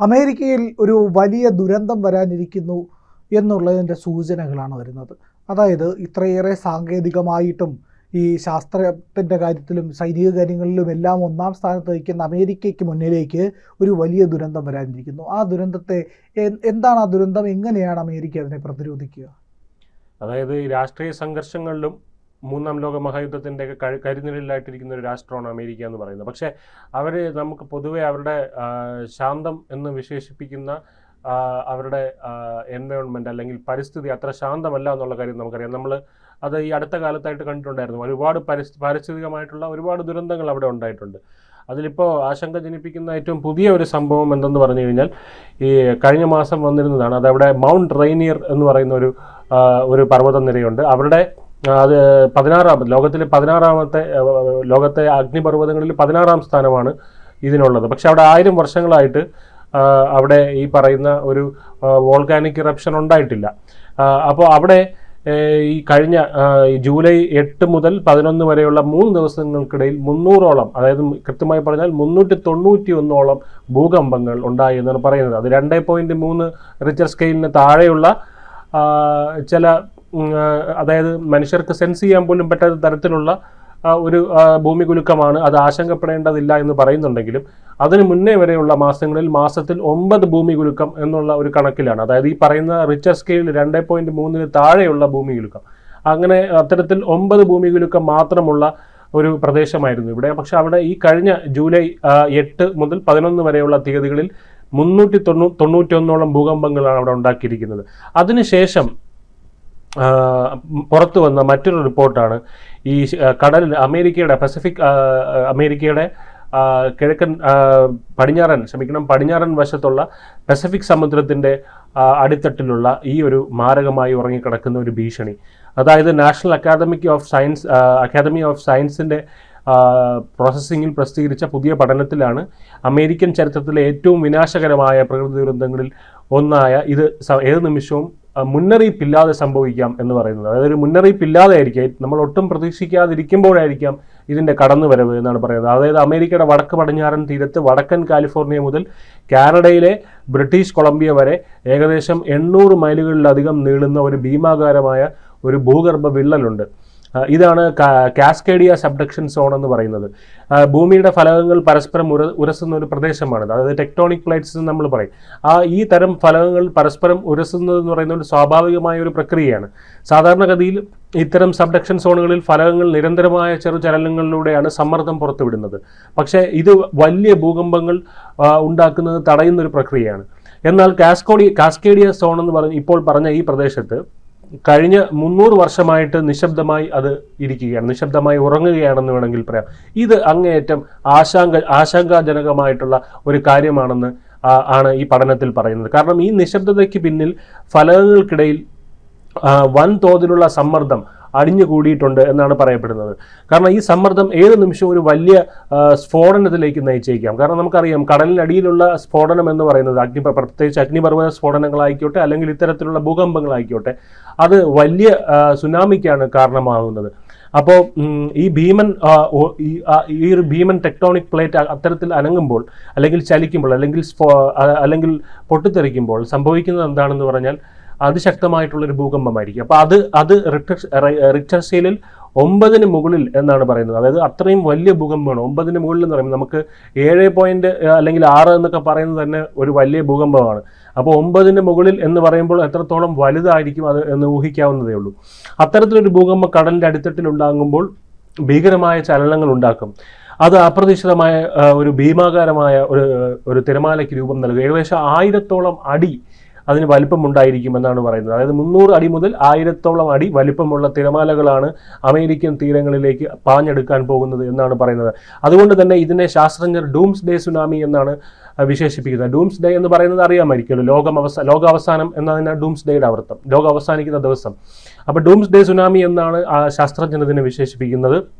അമേരിക്കയിൽ ഒരു വലിയ ദുരന്തം വരാനിരിക്കുന്നു എന്നുള്ളതിന്റെ സൂചനകളാണ് വരുന്നത്. അതായത് ഇത്രയേറെ സാങ്കേതികമായിട്ടും ഈ ശാസ്ത്രത്തിന്റെ കാര്യത്തിലും സൈനിക കാര്യങ്ങളിലും എല്ലാം ഒന്നാം സ്ഥാനത്ത് വയ്ക്കുന്ന അമേരിക്കയ്ക്ക് മുന്നിലേക്ക് ഒരു വലിയ ദുരന്തം വരാനിരിക്കുന്നു. ആ ദുരന്തത്തെ എന്താണ് ആ ദുരന്തം? എങ്ങനെയാണ് അമേരിക്ക അതിനെ പ്രതിരോധിക്കുക? അതായത് രാഷ്ട്രീയ സംഘർഷങ്ങളിലും മൂന്നാം ലോക മഹായുദ്ധത്തിന്റെ കരിനിഴലിലായിട്ടിരിക്കുന്ന ഒരു രാഷ്ട്രമാണ് അമേരിക്ക എന്ന് പറയുന്നത്. പക്ഷേ അവർ നമുക്ക് പൊതുവെ അവരുടെ ശാന്തം എന്ന് വിശേഷിപ്പിക്കുന്ന അവരുടെ എൻവയോൺമെന്റ് അല്ലെങ്കിൽ പരിസ്ഥിതി അത്ര ശാന്തമല്ല എന്നുള്ള കാര്യം നമുക്കറിയാം. നമ്മൾ അത് ഈ അടുത്ത കാലത്തായിട്ട് കണ്ടിട്ടുണ്ടായിരുന്നു. ഒരുപാട് പരിസ്ഥി പാരിസ്ഥിതികമായിട്ടുള്ള ഒരുപാട് ദുരന്തങ്ങൾ അവിടെ ഉണ്ടായിട്ടുണ്ട്. അതിലിപ്പോൾ ആശങ്ക ജനിപ്പിക്കുന്ന ഏറ്റവും പുതിയ ഒരു സംഭവം എന്തെന്ന് പറഞ്ഞു കഴിഞ്ഞാൽ ഈ കഴിഞ്ഞ മാസം വന്നിരുന്നതാണ്. അതവിടെ മൗണ്ട് റെയിനിയർ എന്ന് പറയുന്ന ഒരു ഒരു പർവതനിരയുണ്ട്. അവരുടെ അത് പതിനാറാമത് ലോകത്തിലെ പതിനാറാമത്തെ ലോകത്തെ അഗ്നിപർവതങ്ങളിൽ പതിനാറാം സ്ഥാനമാണ് ഇതിനുള്ളത്. പക്ഷെ അവിടെ ആയിരം വർഷങ്ങളായിട്ട് അവിടെ ഈ പറയുന്ന ഒരു വോൾക്കാനിക് ഇറപ്ഷൻ ഉണ്ടായിട്ടില്ല. അപ്പോൾ അവിടെ ഈ കഴിഞ്ഞ ജൂലൈ എട്ട് മുതൽ പതിനൊന്ന് വരെയുള്ള മൂന്ന് ദിവസങ്ങൾക്കിടയിൽ മുന്നൂറോളം അതായത് കൃത്യമായി പറഞ്ഞാൽ മുന്നൂറ്റി തൊണ്ണൂറ്റി ഒന്നോളം ഭൂകമ്പങ്ങൾ ഉണ്ടായി എന്നാണ് പറയുന്നത്. അത് രണ്ട് പോയിന്റ് മൂന്ന് റിച്ചർ സ്കെയിലിന് താഴെയുള്ള ചില അതായത് മനുഷ്യർക്ക് സെൻസ് ചെയ്യാൻ പോലും പറ്റാത്ത തരത്തിലുള്ള ഒരു ഭൂമി കുലുക്കമാണ് അത് ആശങ്കപ്പെടേണ്ടതില്ല എന്ന് പറയുന്നുണ്ടെങ്കിലും അതിന് മുന്നേ വരെയുള്ള മാസങ്ങളിൽ മാസത്തിൽ ഒമ്പത് ഭൂമി കുലുക്കം എന്നുള്ള ഒരു കണക്കിലാണ്. അതായത് ഈ പറയുന്ന റിച്ചർ സ്കെയിൽ രണ്ട് പോയിന്റ് മൂന്നിന് താഴെയുള്ള ഭൂമി കുലുക്കം അങ്ങനെ അത്തരത്തിൽ ഒമ്പത് ഭൂമി കുലുക്കം മാത്രമുള്ള ഒരു പ്രദേശമായിരുന്നു ഇവിടെ. പക്ഷെ അവിടെ ഈ കഴിഞ്ഞ ജൂലൈ എട്ട് മുതൽ പതിനൊന്ന് വരെയുള്ള തീയതികളിൽ മുന്നൂറ്റി തൊണ്ണൂ തൊണ്ണൂറ്റൊന്നോളം ഭൂകമ്പങ്ങളാണ് അവിടെ ഉണ്ടാക്കിയിരിക്കുന്നത്. അതിനുശേഷം പുറത്തു വന്ന മറ്റൊരു റിപ്പോർട്ടാണ്. ഈ കടലിൽ അമേരിക്കയുടെ പസഫിക് അമേരിക്കയുടെ കിഴക്കൻ പടിഞ്ഞാറൻ ക്ഷമിക്കണം പടിഞ്ഞാറൻ വശത്തുള്ള പസഫിക് സമുദ്രത്തിന്റെ അടിത്തട്ടിലുള്ള ഈ ഒരു മാരകമായി ഉറങ്ങിക്കിടക്കുന്ന ഒരു ഭീഷണി. അതായത് national academic of science academy of സയൻസിന്റെ പ്രോസസ്സിങ്ങിൽ പ്രസിദ്ധീകരിച്ച പുതിയ പഠനത്തിലാണ് അമേരിക്കൻ ചരിത്രത്തിലെ ഏറ്റവും വിനാശകരമായ പ്രകൃതി ദുരന്തങ്ങളിൽ ഒന്നായ ഇത് ഏത് നിമിഷവും മുന്നറിയിപ്പില്ലാതെ സംഭവിക്കാം എന്ന് പറയുന്നത്. അതായത് ഒരു മുന്നറിയിപ്പില്ലാതെ ആയിരിക്കും. നമ്മൾ ഒട്ടും പ്രതീക്ഷിക്കാതിരിക്കുമ്പോഴായിരിക്കാം ഇതിന്റെ കടന്നുവരവ് എന്നാണ് പറയുന്നത്. അതായത് അമേരിക്കയുടെ വടക്ക് പടിഞ്ഞാറൻ തീരത്ത് വടക്കൻ കാലിഫോർണിയ മുതൽ കാനഡയിലെ ബ്രിട്ടീഷ് കൊളംബിയ വരെ ഏകദേശം എണ്ണൂറ് മൈലുകളിലധികം നീളുന്ന ഒരു ഭീമാകാരമായ ഒരു ഭൂഗർഭ വിള്ളലുണ്ട്. ഇതാണ് കാസ്കേഡിയ സബ്ഡക്ഷൻ സോൺ എന്ന് പറയുന്നത്. ഭൂമിയുടെ ഫലകങ്ങൾ പരസ്പരം ഉര ഉരസുന്ന ഒരു പ്രദേശമാണിത്. അതായത് ടെക്ടോണിക് പ്ലേറ്റ്സ് എന്ന് നമ്മൾ പറയും. ആ ഈ തരം ഫലകങ്ങൾ പരസ്പരം ഉരസുന്നത് എന്ന് പറയുന്ന ഒരു സ്വാഭാവികമായ ഒരു പ്രക്രിയയാണ്. സാധാരണഗതിയിൽ ഇത്തരം സബ്ഡക്ഷൻ സോണുകളിൽ ഫലകങ്ങൾ നിരന്തരമായ ചെറുചലനങ്ങളിലൂടെയാണ് സമ്മർദ്ദം പുറത്തുവിടുന്നത്. പക്ഷേ ഇത് വലിയ ഭൂകമ്പങ്ങൾ ഉണ്ടാക്കുന്നത് തടയുന്ന ഒരു പ്രക്രിയയാണ്. എന്നാൽ കാസ്കോഡി കാസ്കേഡിയ സോൺ എന്ന് പറഞ്ഞ് ഇപ്പോൾ പറഞ്ഞ ഈ പ്രദേശത്ത് കഴിഞ്ഞ മുന്നൂറ് വർഷമായിട്ട് നിശബ്ദമായി അത് ഇരിക്കുകയാണ് നിശബ്ദമായി ഉറങ്ങുകയാണെന്ന് വേണമെങ്കിൽ പറയാം. ഇത് അങ്ങേയറ്റം ആശങ്ക ആശങ്കാജനകമായിട്ടുള്ള ഒരു കാര്യമാണെന്ന് ആണ് ഈ പഠനത്തിൽ പറയുന്നത്. കാരണം ഈ നിശബ്ദതയ്ക്ക് പിന്നിൽ ഫലകങ്ങൾക്കിടയിൽ വൻതോതിലുള്ള സമ്മർദ്ദം അടിഞ്ഞുകൂടിയിട്ടുണ്ട് എന്നാണ് പറയപ്പെടുന്നത്. കാരണം ഈ സമ്മർദ്ദം ഏത് നിമിഷവും ഒരു വലിയ സ്ഫോടനത്തിലേക്ക് നയിച്ചേക്കാം? കാരണം നമുക്കറിയാം കടലിനടിയിലുള്ള സ്ഫോടനം എന്ന് പറയുന്നത് അഗ്നി പ്രത്യേകിച്ച് അഗ്നിപർവത സ്ഫോടനങ്ങളായിക്കോട്ടെ അല്ലെങ്കിൽ ഇത്തരത്തിലുള്ള ഭൂകമ്പങ്ങളായിക്കോട്ടെ അത് വലിയ സുനാമിക്കാണ് കാരണമാകുന്നത്. അപ്പോൾ ഈ ഭീമൻ ഈ ഒരു ഭീമൻ ടെക്ടോണിക് പ്ലേറ്റ് അത്തരത്തിൽ അനങ്ങുമ്പോൾ അല്ലെങ്കിൽ ചലിക്കുമ്പോൾ അല്ലെങ്കിൽ അല്ലെങ്കിൽ പൊട്ടിത്തെറിക്കുമ്പോൾ സംഭവിക്കുന്നത് എന്താണെന്ന് പറഞ്ഞാൽ അതിശക്തമായിട്ടുള്ളൊരു ഭൂകമ്പമായിരിക്കും. അപ്പോൾ അത് അത് റിക്ടർ റിക്ടർ സ്കെയിലിൽ ഒമ്പതിന് മുകളിൽ എന്നാണ് പറയുന്നത്. അതായത് അത്രയും വലിയ ഭൂകമ്പമാണ്. ഒമ്പതിന് മുകളിൽ എന്ന് പറയുമ്പോൾ നമുക്ക് ഏഴ് പോയിന്റ് അല്ലെങ്കിൽ ആറ് എന്നൊക്കെ പറയുന്നത് തന്നെ ഒരു വലിയ ഭൂകമ്പമാണ്. അപ്പോൾ ഒമ്പതിന് മുകളിൽ എന്ന് പറയുമ്പോൾ എത്രത്തോളം വലുതായിരിക്കും അത് എന്ന് ഊഹിക്കാവുന്നതേ ഉള്ളൂ. അത്തരത്തിലൊരു ഭൂകമ്പം കടലിന്റെ അടിത്തട്ടിൽ ഉണ്ടാകുമ്പോൾ ഭീകരമായ ചലനങ്ങൾ ഉണ്ടാക്കും. അത് അപ്രതീക്ഷിതമായ ഒരു ഭീമാകാരമായ ഒരു ഒരു തിരമാലയ്ക്ക് രൂപം നൽകും. ഏകദേശം ആയിരത്തോളം അടി അതിന് വലിപ്പമുണ്ടായിരിക്കും എന്നാണ് പറയുന്നത്. അതായത് മുന്നൂറ് അടി മുതൽ ആയിരത്തോളം അടി വലിപ്പമുള്ള തിരമാലകളാണ് അമേരിക്കൻ തീരങ്ങളിലേക്ക് പാഞ്ഞെടുക്കാൻ പോകുന്നത് എന്നാണ് പറയുന്നത്. അതുകൊണ്ട് തന്നെ ഇതിനെ ശാസ്ത്രജ്ഞർ ഡൂംസ് ഡേ സുനാമി എന്നാണ് വിശേഷിപ്പിക്കുന്നത്. ഡൂംസ് ഡേ എന്ന് പറയുന്നത് അറിയാമായിരിക്കുമല്ലോ. ലോകം അവസാന ലോകാവസാനം എന്നതിനാണ് ഡൂംസ് ഡേയുടെ അർത്ഥം. ലോകം അവസാനിക്കുന്ന ദിവസം. അപ്പോൾ ഡൂംസ് ഡേ സുനാമി എന്നാണ് ശാസ്ത്രജ്ഞർ ഇതിനെ വിശേഷിപ്പിക്കുന്നത്.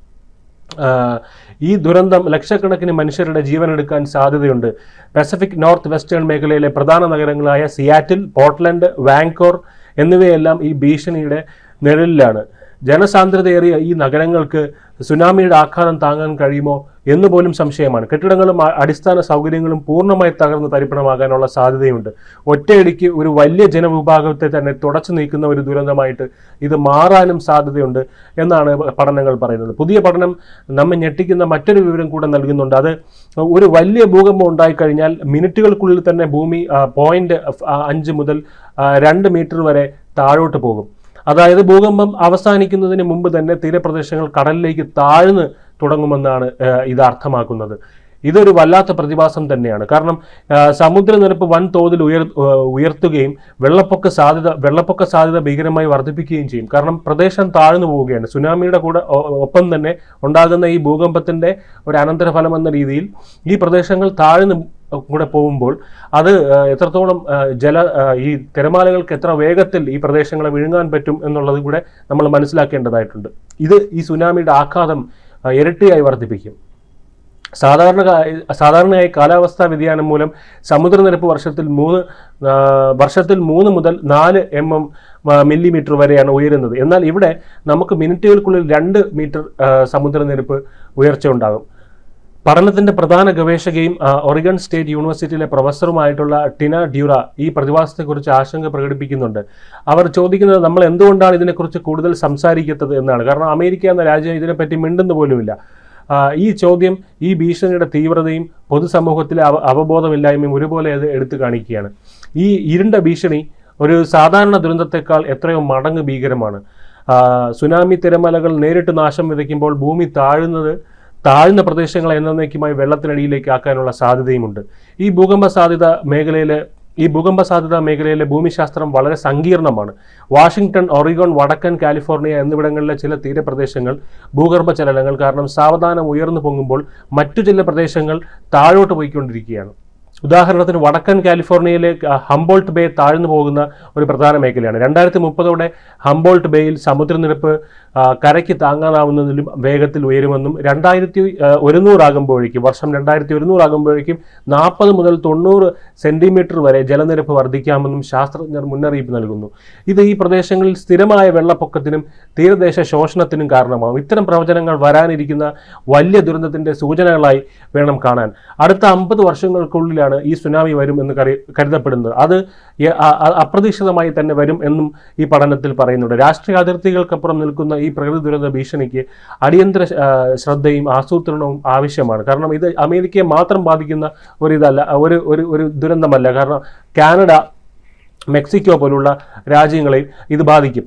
ഈ ദുരന്തം ലക്ഷക്കണക്കിന് മനുഷ്യരുടെ ജീവനെടുക്കാൻ സാധ്യതയുണ്ട്. പസഫിക് നോർത്ത് വെസ്റ്റേൺ മേഖലയിലെ പ്രധാന നഗരങ്ങളായ സിയാറ്റിൽ പോർട്ട്ലൻഡ് വാങ്കോർ എന്നിവയെല്ലാം ഈ ഭീഷണിയുടെ നിഴലിലാണ്. ജനസാന്ദ്രതയേറിയ ഈ നഗരങ്ങൾക്ക് സുനാമിയുടെ ആഘാതം താങ്ങാൻ കഴിയുമോ? എന്ന് പോലും സംശയമാണ്. കെട്ടിടങ്ങളും അടിസ്ഥാന സൗകര്യങ്ങളും പൂർണമായി തകർന്ന് തരിപ്പണമാകാനുള്ള സാധ്യതയുണ്ട്. ഒറ്റയടിക്ക് ഒരു വലിയ ജനവിഭാഗത്തെ തന്നെ തുടച്ചു നീക്കുന്ന ഒരു ദുരന്തമായിട്ട് ഇത് മാറാനും സാധ്യതയുണ്ട് എന്നാണ് പഠനങ്ങൾ പറയുന്നത്. പുതിയ പഠനം നമ്മെ ഞെട്ടിക്കുന്ന മറ്റൊരു വിവരം കൂടെ നൽകുന്നുണ്ട്. അത് ഒരു വലിയ ഭൂകമ്പം ഉണ്ടായിക്കഴിഞ്ഞാൽ മിനിറ്റുകൾക്കുള്ളിൽ തന്നെ ഭൂമി പോയിന്റ് അഞ്ച് മുതൽ രണ്ട് മീറ്റർ വരെ താഴോട്ട് പോകും. അതായത് ഭൂകമ്പം അവസാനിക്കുന്നതിന് മുമ്പ് തന്നെ തീരപ്രദേശങ്ങൾ കടലിലേക്ക് താഴ്ന്ന് തുടങ്ങുമെന്നാണ് ഇത് അർത്ഥമാക്കുന്നത്. ഇതൊരു വല്ലാത്ത പ്രതിഭാസം തന്നെയാണ്. കാരണം സമുദ്രനിരപ്പ് വൻതോതിൽ ഉയർ ഉയർത്തുകയും വെള്ളപ്പൊക്ക സാധ്യത വെള്ളപ്പൊക്ക സാധ്യത ഭീകരമായി വർദ്ധിപ്പിക്കുകയും ചെയ്യും. കാരണം പ്രദേശം താഴ്ന്നു പോവുകയാണ്. സുനാമിയുടെ കൂടെ ഒപ്പം തന്നെ ഉണ്ടാകുന്ന ഈ ഭൂകമ്പത്തിന്റെ ഒരു അനന്തരഫലം എന്ന രീതിയിൽ ഈ പ്രദേശങ്ങൾ താഴ്ന്നു കൂടെ പോകുമ്പോൾ അത് എത്രത്തോളം ജല ഈ തിരമാലകൾക്ക് എത്ര വേഗത്തിൽ ഈ പ്രദേശങ്ങളെ വിഴുങ്ങാൻ പറ്റും എന്നുള്ളത് കൂടെ നമ്മൾ മനസ്സിലാക്കേണ്ടതായിട്ടുണ്ട്. ഇത് ഈ സുനാമിയുടെ ആഘാതം ഇരട്ടിയായി വർദ്ധിപ്പിക്കും. സാധാരണ സാധാരണയായി കാലാവസ്ഥാ വ്യതിയാനം മൂലം സമുദ്രനിരപ്പ് വർഷത്തിൽ മൂന്ന് വർഷത്തിൽ മൂന്ന് മുതൽ നാല് എം എം മില്ലിമീറ്റർ വരെയാണ് ഉയരുന്നത്. എന്നാൽ ഇവിടെ നമുക്ക് മിനിറ്റുകൾക്കുള്ളിൽ രണ്ട് മീറ്റർ സമുദ്രനിരപ്പ് ഉയർച്ച ഉണ്ടാകും. പഠനത്തിന്റെ പ്രധാന ഗവേഷകയും ഒറിഗൺ സ്റ്റേറ്റ് യൂണിവേഴ്സിറ്റിയിലെ പ്രൊഫസറുമായിട്ടുള്ള ടിന ഡ്യൂറ ഈ പ്രതിഭാസത്തെക്കുറിച്ച് ആശങ്ക പ്രകടിപ്പിക്കുന്നുണ്ട്. അവർ ചോദിക്കുന്നത് നമ്മൾ എന്തുകൊണ്ടാണ് ഇതിനെക്കുറിച്ച് കൂടുതൽ സംസാരിക്കാത്തത് എന്നാണ്. കാരണം അമേരിക്ക എന്ന രാജ്യം ഇതിനെപ്പറ്റി മിണ്ടുന്നു പോലുമില്ല. ഈ ചോദ്യം ഈ ഭീഷണിയുടെ തീവ്രതയും പൊതുസമൂഹത്തിലെ അവ അവബോധമില്ലായ്മയും ഒരുപോലെ അത് എടുത്തു കാണിക്കുകയാണ്. ഈ ഇരുണ്ട ഭീഷണി ഒരു സാധാരണ ദുരന്തത്തെക്കാൾ എത്രയോ മടങ്ങ് ഭീകരമാണ്. സുനാമി തിരമലകൾ നേരിട്ട് നാശം വിതയ്ക്കുമ്പോൾ ഭൂമി താഴുന്നത് താഴ്ന്ന പ്രദേശങ്ങളെ എന്നേക്കുമായി വെള്ളത്തിനടിയിലേക്ക് ആക്കാനുള്ള സാധ്യതയുമുണ്ട്. ഈ ഭൂകമ്പ സാധ്യത മേഖലയിലെ ഈ ഭൂകമ്പ സാധ്യത മേഖലയിലെ ഭൂമിശാസ്ത്രം വളരെ സങ്കീർണമാണ്. വാഷിംഗ്ടൺ ഒറിഗോൺ വടക്കൻ കാലിഫോർണിയ എന്നിവിടങ്ങളിലെ ചില തീരപ്രദേശങ്ങൾ ഭൂഗർഭ ചലനങ്ങൾ കാരണം സാവധാനം ഉയർന്നു പൊങ്ങുമ്പോൾ മറ്റു ചില പ്രദേശങ്ങൾ താഴോട്ട് പോയിക്കൊണ്ടിരിക്കുകയാണ്. ഉദാഹരണത്തിന് വടക്കൻ കാലിഫോർണിയയിലെ ഹംബോൾട്ട് ബേ താഴ്ന്നു പോകുന്ന ഒരു പ്രധാന മേഖലയാണ്. രണ്ടായിരത്തി മുപ്പതോടെ ഹംബോൾട്ട് ബേയിൽ സമുദ്രനിരപ്പ് കരയ്ക്ക് താങ്ങാനാവുന്നതിലും വേഗത്തിൽ ഉയരുമെന്നും രണ്ടായിരത്തി ഒരുന്നൂറാകുമ്പോഴേക്കും വർഷം രണ്ടായിരത്തി ഒരുന്നൂറാകുമ്പോഴേക്കും നാൽപ്പത് മുതൽ തൊണ്ണൂറ് സെന്റിമീറ്റർ വരെ ജലനിരപ്പ് വർദ്ധിക്കാമെന്നും ശാസ്ത്രജ്ഞർ മുന്നറിയിപ്പ് നൽകുന്നു. ഇത് ഈ പ്രദേശങ്ങളിൽ സ്ഥിരമായ വെള്ളപ്പൊക്കത്തിനും തീരദേശ ശോഷണത്തിനും കാരണമാകും. ഇത്തരം പ്രവചനങ്ങൾ വരാനിരിക്കുന്ന വലിയ ദുരന്തത്തിന്റെ സൂചനകളായി വേണം കാണാൻ. അടുത്ത അമ്പത് വർഷങ്ങൾക്കുള്ളിലാണ് ഈ സുനാമി വരും എന്ന് കരു കരുതപ്പെടുന്നത്. അത് അപ്രതീക്ഷിതമായി തന്നെ വരും എന്നും ഈ പഠനത്തിൽ പറയുന്നുണ്ട്. രാഷ്ട്രീയ അതിർത്തികൾക്കപ്പുറം നിൽക്കുന്ന ഈ പ്രകൃതി ദുരന്ത ഭീഷണിക്ക് അടിയന്തര ശ്രദ്ധയും ആസൂത്രണവും ആവശ്യമാണ്. കാരണം ഇത് അമേരിക്കയെ മാത്രം ബാധിക്കുന്ന ഒരു ഇതല്ല ഒരു ഒരു ദുരന്തമല്ല. കാരണം കാനഡ മെക്സിക്കോ പോലുള്ള രാജ്യങ്ങളെ ഇത് ബാധിക്കും.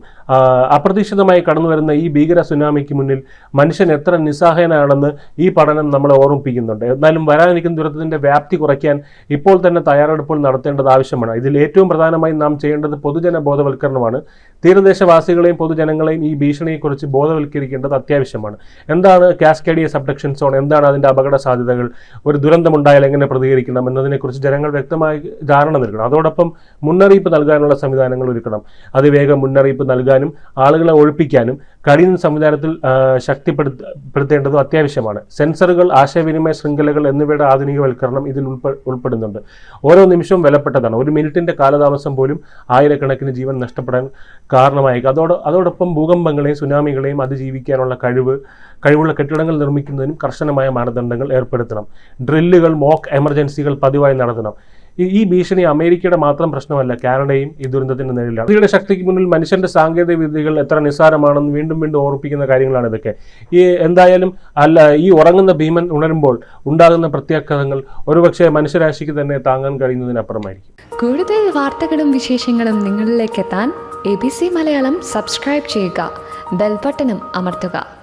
അപ്രതീക്ഷിതമായി കടന്നു വരുന്ന ഈ ഭീകര സുനാമിക്ക് മുന്നിൽ മനുഷ്യൻ എത്ര നിസ്സഹായനാണെന്ന് ഈ പഠനം നമ്മളെ ഓർമ്മിപ്പിക്കുന്നുണ്ട്. എന്നാലും വരാനിരിക്കുന്ന ദുരന്തത്തിന്റെ വ്യാപ്തി കുറയ്ക്കാൻ ഇപ്പോൾ തന്നെ തയ്യാറെടുപ്പുകൾ നടത്തേണ്ടത് ആവശ്യമാണ്. ഇതിൽ ഏറ്റവും പ്രധാനമായും നാം ചെയ്യേണ്ടത് പൊതുജന ബോധവൽക്കരണമാണ്. തീരദേശവാസികളെയും പൊതുജനങ്ങളെയും ഈ ഭീഷണിയെക്കുറിച്ച് ബോധവൽക്കരിക്കേണ്ടത് അത്യാവശ്യമാണ്. എന്താണ് കാസ്കേഡിയ സബ്ഡക്ഷൻ സോൺ? എന്താണ് അതിന്റെ അപകട സാധ്യതകൾ? ഒരു ദുരന്തമുണ്ടായാൽ എങ്ങനെ പ്രതികരിക്കണം? എന്നതിനെക്കുറിച്ച് ജനങ്ങൾ വ്യക്തമായി ധാരണ നൽകണം. അതോടൊപ്പം മുന്നറിയിപ്പ് നൽകാനുള്ള സംവിധാനങ്ങൾ ഒരുക്കണം. അതിവേഗം മുന്നറിയിപ്പ് നൽകാനും ആളുകളെ ഒഴിപ്പിക്കാനും കഴിയുന്ന സംവിധാനത്തിൽ ശക്തിപ്പെടുത്തേണ്ടതും അത്യാവശ്യമാണ്. സെൻസറുകൾ ആശയവിനിമയ ശൃംഖലകൾ എന്നിവയുടെ ആധുനികവൽക്കരണം ഇതിൽ ഉൾപ്പെ ഉൾപ്പെടുന്നുണ്ട്. ഓരോ നിമിഷവും വിലപ്പെട്ടതാണ്. ഒരു മിനിറ്റിന്റെ കാലതാമസം പോലും ആയിരക്കണക്കിന് ജീവൻ നഷ്ടപ്പെടാൻ കാരണമായേക്കും. അതോട് അതോടൊപ്പം ഭൂകമ്പങ്ങളെയും സുനാമികളെയും അതിജീവിക്കാനുള്ള കഴിവ് കഴിവുള്ള കെട്ടിടങ്ങൾ നിർമ്മിക്കുന്നതിനും കർശനമായ മാനദണ്ഡങ്ങൾ ഏർപ്പെടുത്തണം. ഡ്രില്ലുകൾ മോക്ക് എമർജൻസികൾ പതിവായി നടത്തണം. ഈ ഭീഷണി അമേരിക്കയുടെ മാത്രം പ്രശ്നമല്ല കാനഡയും ഈ ദുരന്തത്തിന്റെ നേരിലാണ് ഇതിയുടെ ശക്തിക്ക് മുന്നിൽ മനുഷ്യന്റെ സാങ്കേതിക വിദ്യകൾ എത്ര നിസ്സാരമാണെന്ന് വീണ്ടും വീണ്ടും ഓർപ്പിക്കുന്ന കാര്യങ്ങളാണ് ഇതൊക്കെ. ഈ എന്തായാലും അല്ല ഈ ഉറങ്ങുന്ന ഭീമൻ ഉണരുമ്പോൾ ഉണ്ടാകുന്ന പ്രത്യാഘാതങ്ങൾ ഒരുപക്ഷെ മനുഷ്യരാശിക്ക് തന്നെ താങ്ങാൻ കഴിയുന്നതിനപ്പുറമായിരിക്കും. കൂടുതൽ വാർത്തകളും വിശേഷങ്ങളും നിങ്ങളിലേക്ക് എത്താൻ A B C Malayalam subscribe ചെയ്യുക. ബെൽബട്ടനും അമർത്തുക.